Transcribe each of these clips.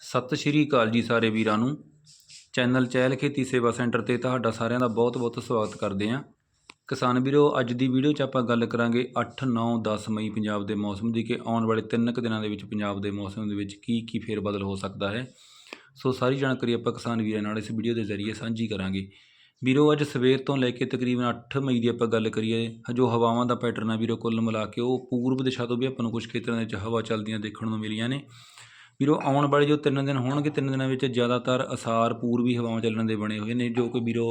ਸਤਿ ਸ਼੍ਰੀ ਅਕਾਲ ਜੀ ਸਾਰੇ ਵੀਰਾਂ ਨੂੰ। ਚੈਨਲ ਚਹਿਲ ਖੇਤੀ ਸੇਵਾ ਸੈਂਟਰ ਤੇ ਤੁਹਾਡਾ ਸਾਰਿਆਂ ਦਾ ਬਹੁਤ-ਬਹੁਤ ਸਵਾਗਤ ਕਰਦੇ ਹਾਂ। ਕਿਸਾਨ ਵੀਰੋ, ਅੱਜ ਦੀ ਵੀਡੀਓ 'ਚ ਆਪਾਂ ਗੱਲ ਕਰਾਂਗੇ 8 9 10 ਮਈ ਪੰਜਾਬ ਦੇ ਮੌਸਮ ਦੀ ਕਿ ਆਉਣ ਵਾਲੇ 3 ਕੁ ਦਿਨਾਂ ਦੇ ਵਿੱਚ ਪੰਜਾਬ ਦੇ ਮੌਸਮ ਦੇ ਵਿੱਚ ਕੀ ਕੀ ਫੇਰ ਬਦਲ ਹੋ ਸਕਦਾ ਹੈ। ਸੋ ਸਾਰੀ ਜਾਣਕਾਰੀ ਆਪਾਂ ਕਿਸਾਨ ਵੀਰਾਂ ਨਾਲ ਇਸ ਵੀਡੀਓ ਦੇ ਜ਼ਰੀਏ ਸਾਂਝੀ ਕਰਾਂਗੇ। ਵੀਰੋ, ਅੱਜ ਸਵੇਰ ਤੋਂ ਲੈ ਕੇ ਤਕਰੀਬਨ 8 ਮਈ ਦੀ ਆਪਾਂ ਗੱਲ ਕਰੀਏ, ਜੋ ਹਵਾਵਾਂ ਦਾ ਪੈਟਰਨ ਆ ਵੀਰੋ, ਕੁੱਲ ਮਿਲਾ ਕੇ ਉਹ ਪੂਰਬ ਦਿਸ਼ਾ ਤੋਂ ਵੀ ਆਪਾਂ ਨੂੰ ਕੁਝ ਖੇਤਰਾਂ ਦੇ ਵਿੱਚ ਹਵਾ ਚੱਲਦੀਆਂ ਦੇਖਣ ਨੂੰ ਮਿਲੀਆਂ ਨੇ। ਵੀਰੋ, ਆਉਣ ਵਾਲੇ ਜੋ ਤਿੰਨ ਦਿਨ ਹੋਣਗੇ, ਤਿੰਨ ਦਿਨਾਂ ਵਿੱਚ ਜ਼ਿਆਦਾਤਰ ਅਸਾਰ ਪੂਰਬੀ ਹਵਾਵਾਂ ਚੱਲਣ ਦੇ ਬਣੇ ਹੋਏ ਨੇ, ਜੋ ਕਿ ਵੀਰੋ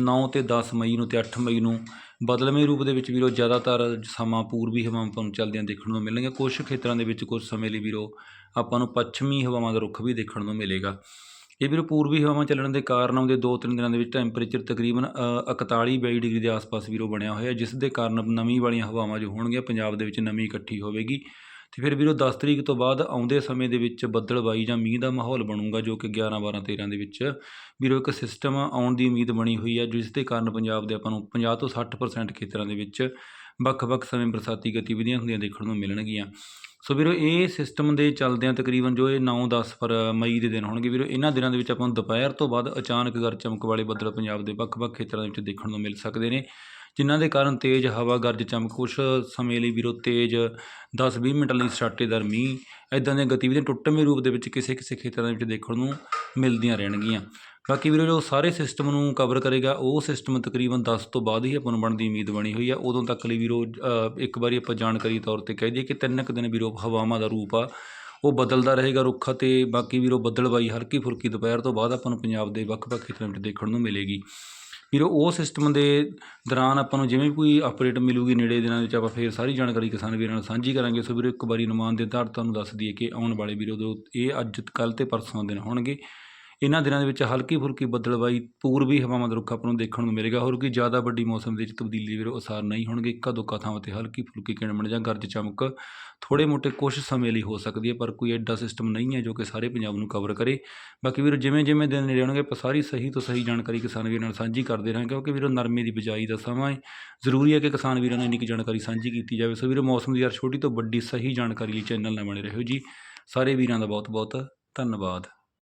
9 ਤੇ 10 ਮਈ ਨੂੰ ਤੇ 8 ਮਈ ਨੂੰ ਬਦਲਵੇਂ ਰੂਪ ਦੇ ਵਿੱਚ ਵੀਰੋ ਜ਼ਿਆਦਾਤਰ ਸਮਾਂ ਪੂਰਬੀ ਹਵਾਵਾਂ ਆਪਾਂ ਨੂੰ ਚੱਲਦਿਆਂ ਦੇਖਣ ਨੂੰ ਮਿਲਣਗੀਆਂ ਕੁਝ ਖੇਤਰਾਂ ਦੇ ਵਿੱਚ ਕੁਝ ਸਮੇਂ ਲਈ ਵੀਰੋ ਆਪਾਂ ਨੂੰ ਪੱਛਮੀ ਹਵਾਵਾਂ ਦਾ ਰੁੱਖ ਵੀ ਦੇਖਣ ਨੂੰ ਮਿਲੇਗਾ। ਇਹ ਵੀਰੋ ਪੂਰਬੀ ਹਵਾਵਾਂ ਚੱਲਣ ਦੇ ਕਾਰਨ ਆਉਂਦੇ 2-3 ਦਿਨਾਂ ਦੇ ਵਿੱਚ ਟੈਂਪਰੇਚਰ ਤਕਰੀਬਨ 41-22 ਡਿਗਰੀ ਦੇ ਆਸ-ਪਾਸ ਵੀਰੋ ਬਣਿਆ ਹੋਇਆ, ਜਿਸ ਦੇ ਕਾਰਨ ਨਮੀ ਵਾਲੀਆਂ ਹਵਾਵਾਂ ਜੋ ਹੋਣਗੀਆਂ, ਪੰਜਾਬ ਦੇ ਵਿੱਚ ਨਮੀ ਇਕੱਠੀ ਹੋਵੇਗੀ। ਤੇ ਫਿਰ ਵੀਰੋ 10 ਤਰੀਕ ਤੋਂ ਬਾਅਦ ਆਉਂਦੇ ਸਮੇਂ ਦੇ ਵਿੱਚ ਬੱਦਲਬਾਈ ਜਾਂ ਮੀਂਹ ਦਾ ਮਾਹੌਲ ਬਣੂਗਾ, ਜੋ ਕਿ 11 12 13 ਦੇ ਵਿੱਚ। ਵੀਰੋ, ਇੱਕ ਸਿਸਟਮ ਆਉਣ ਦੀ ਉਮੀਦ ਬਣੀ ਹੋਈ ਹੈ ਜਿਸ ਦੇ ਕਾਰਨ ਪੰਜਾਬ ਦੇ ਆਪਾਂ ਨੂੰ 50 ਤੋਂ 60% ਖੇਤਰਾਂ ਦੇ ਵਿੱਚ ਵੱਖ-ਵੱਖ ਸਮੇਂ ਬਰਸਾਤੀ ਗਤੀਵਿਧੀਆਂ ਹੁੰਦੀਆਂ ਦੇਖਣ ਨੂੰ ਮਿਲਣਗੀਆਂ। ਸੋ ਵੀਰੋ, ਇਹ ਸਿਸਟਮ ਦੇ ਚੱਲਦਿਆਂ ਤਕਰੀਬਨ ਜੋ ਇਹ 9-10 ਫਰ ਮਈ ਦੇ ਦਿਨ ਹੋਣਗੇ, ਵੀਰੋ, ਇਹਨਾਂ ਦਿਨਾਂ ਦੇ ਵਿੱਚ ਆਪਾਂ ਨੂੰ ਦੁਪਹਿਰ ਤੋਂ ਬਾਅਦ ਅਚਾਨਕ ਗਰਜ ਚਮਕ ਵਾਲੇ ਬੱਦਲ ਪੰਜਾਬ ਦੇ ਵੱਖ-ਵੱਖ ਖੇਤਰਾਂ ਦੇ ਵਿੱਚ ਦੇਖਣ ਨੂੰ ਮਿਲ ਸਕਦੇ ਨੇ। ਜਿਨ੍ਹਾਂ ਦੇ ਕਾਰਨ ਤੇਜ਼ ਹਵਾ ਗਰਜ ਚਮਕ, ਕੁਛ ਸਮੇਂ ਲਈ ਵੀਰੋ ਤੇਜ਼ ਦਸ ਵੀਹ ਮਿੰਟ ਲਈ ਸਟਾਟੇਦਾਰ ਮੀਂਹ ਇੱਦਾਂ ਦੀਆਂ ਗਤੀਵਿਧੀਆਂ ਟੁੱਟਵੇਂ ਰੂਪ ਦੇ ਵਿੱਚ ਕਿਸੇ ਕਿਸੇ ਖੇਤਰਾਂ ਦੇ ਵਿੱਚ ਦੇਖਣ ਨੂੰ ਮਿਲਦੀਆਂ ਰਹਿਣਗੀਆਂ। ਬਾਕੀ ਵੀਰੋ, ਜੋ ਸਾਰੇ ਸਿਸਟਮ ਨੂੰ ਕਵਰ ਕਰੇਗਾ, ਉਹ ਸਿਸਟਮ ਤਕਰੀਬਨ 10 ਤੋਂ ਬਾਅਦ ਹੀ ਆਪਾਂ ਨੂੰ ਬਣਦੀ ਉਮੀਦ ਬਣੀ ਹੋਈ ਆ। ਉਦੋਂ ਤੱਕ ਲਈ ਵੀਰੋ ਇੱਕ ਵਾਰੀ ਆਪਾਂ ਜਾਣਕਾਰੀ ਤੌਰ ਤੇ ਕਹਿ ਦਈਏ ਕਿ ਤਿੰਨ ਕੁ ਦਿਨ ਵੀਰੋ ਹਵਾਵਾਂ ਦਾ ਰੂਪ ਆ। ਉਹ ਬਦਲਦਾ ਰਹੇਗਾ ਰੁੱਖ ਅਤੇ ਬਾਕੀ ਵੀਰੋ ਬੱਦਲਬਾਈ ਹਲਕੀ ਫੁਲਕੀ ਦੁਪਹਿਰ ਤੋਂ ਬਾਅਦ ਆਪਾਂ ਨੂੰ ਪੰਜਾਬ ਦੇ ਵੱਖ-ਵੱਖ ਖੇਤਰਾਂ ਵਿੱਚ ਦੇਖਣ ਨੂੰ ਮਿਲੇਗੀ। ਵੀਰੋ, ਉਹ ਸਿਸਟਮ ਦੇ ਦੌਰਾਨ ਆਪਾਂ ਨੂੰ ਜਿਵੇਂ ਵੀ ਕੋਈ ਅਪਡੇਟ ਮਿਲੂਗੀ ਨੇੜੇ ਦਿਨਾਂ ਵਿੱਚ, ਆਪਾਂ ਫੇਰ ਸਾਰੀ ਜਾਣਕਾਰੀ ਕਿਸਾਨ ਵੀਰਾਂ ਨਾਲ ਸਾਂਝੀ ਕਰਾਂਗੇ। ਸੋ ਵੀਰੋ, ਇੱਕ ਵਾਰੀ ਅਨੁਮਾਨ ਦੇ ਆਧਾਰ ਤੁਹਾਨੂੰ ਦੱਸ ਦਈਏ ਕਿ ਆਉਣ ਵਾਲੇ ਵੀਰੋ, ਦੋ, ਇਹ ਅੱਜ, ਕੱਲ੍ਹ ਤੇ ਪਰਸੋਂ ਦਿਨ ਹੋਣਗੇ। ਇਹਨਾਂ ਦਿਨਾਂ ਦੇ ਵਿੱਚ ਹਲਕੀ ਫੁਲਕੀ ਬੱਦਲਬਾਈ ਪੂਰਬੀ ਹਵਾਵਾਂ ਦਾ ਰੁੱਖ ਆਪਾਂ ਨੂੰ ਦੇਖਣ ਨੂੰ ਮਿਲੇਗਾ। ਹੋਰ ਕੋਈ ਜ਼ਿਆਦਾ ਵੱਡੀ ਮੌਸਮ ਦੇ ਵਿੱਚ ਤਬਦੀਲੀ ਵੀਰੋ ਅਸਾਰ ਨਹੀਂ ਹੋਣਗੇ। ਇੱਕਾ ਦੁੱਕਾ ਥਾਵਾਂ ਤੇ ਹਲਕੀ ਫੁਲਕੀ ਕਿਣਮਣ ਜਾਂ ਗਰਜ ਚਮਕ। ਥੋੜੇ ਮੋਟੇ ਕੁਝ ਸਮੇਂ ਲਈ ਹੋ ਸਕਦੀ ਹੈ, ਪਰ ਕੋਈ ਐਡਾ ਸਿਸਟਮ ਨਹੀਂ ਹੈ ਜੋ ਕਿ ਸਾਰੇ ਪੰਜਾਬ ਨੂੰ ਕਵਰ ਕਰੇ। ਬਾਕੀ ਵੀਰੋ ਜਿਵੇਂ ਜਿਵੇਂ ਦਿਨ ਨੇੜੇ ਆਉਣਗੇ, ਆਪਾਂ ਸਾਰੀ ਸਹੀ ਤੋਂ ਸਹੀ ਜਾਣਕਾਰੀ ਕਿਸਾਨ ਵੀਰਾਂ ਨਾਲ ਸਾਂਝੀ ਕਰਦੇ ਰਹਾਂਗੇ। ਕਿਉਂਕਿ ਵੀਰੋ, ਨਰਮੇ ਦੀ ਬਿਜਾਈ ਦਾ ਸਮਾਂ ਹੈ। ਜ਼ਰੂਰੀ ਹੈ ਕਿ ਕਿਸਾਨ ਵੀਰਾਂ ਨੂੰ ਇੰਨੀ ਕੁ ਜਾਣਕਾਰੀ ਸਾਂਝੀ ਕੀਤੀ ਜਾਵੇ। ਸੋ ਵੀਰੋ, ਮੌਸਮ ਦੀ ਯਾਰ ਛੋਟੀ ਤੋਂ ਵੱਡੀ ਸਹੀ ਜਾਣਕਾਰੀ ਲਈ ਚੈਨਲ ਨਾਲ ਬਣੇ ਰਹੋ ਜੀ। ਸਾਰੇ ਵੀਰਾਂ ਦਾ ਬਹੁਤ ਬਹੁਤ ਧੰਨਵਾਦ।